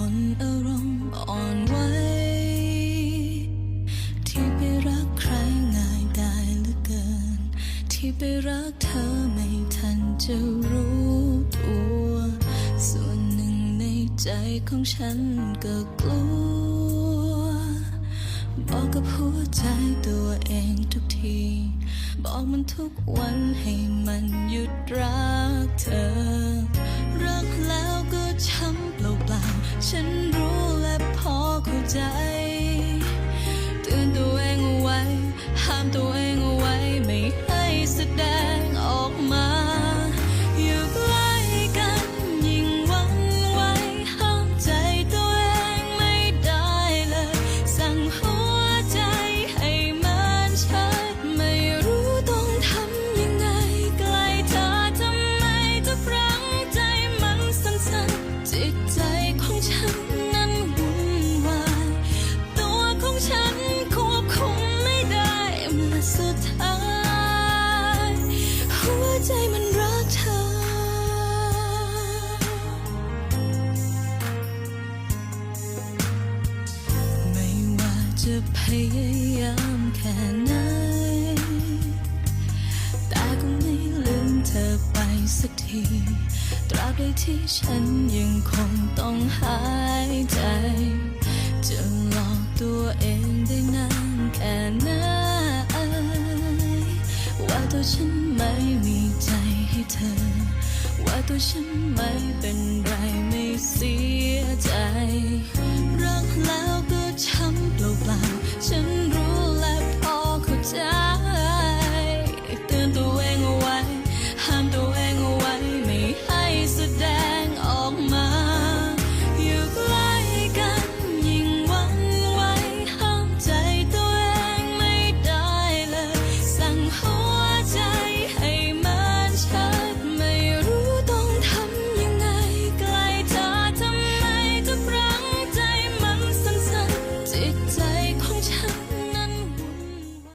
คนอารมณ์อ่อนไหวที่ไปรักใครง่ายได้เหลือเกิน ที่ไปรักเธอไม่ทันจะรู้ตัว ส่วนหนึ่งในใจของฉันก็กลัว บอกกับหัวใจตัวเองทุกที บอกมันทุกวันให้มันหยุดรักเธอ ใจ เตือนตัวเองเอาไว้ ห้ามตัวเอง จะพยายามแค่ไหน แต่ก็ไม่ลืมเธอไปสักที ตราบใดที่ฉันยังคงต้องหายใจ จะหลอกตัวเองได้นานแค่ไหน ว่าตัวฉันไม่มีใจให้เธอ ว่าตัวฉันไม่เป็นไรไม่เสียใจ รักแล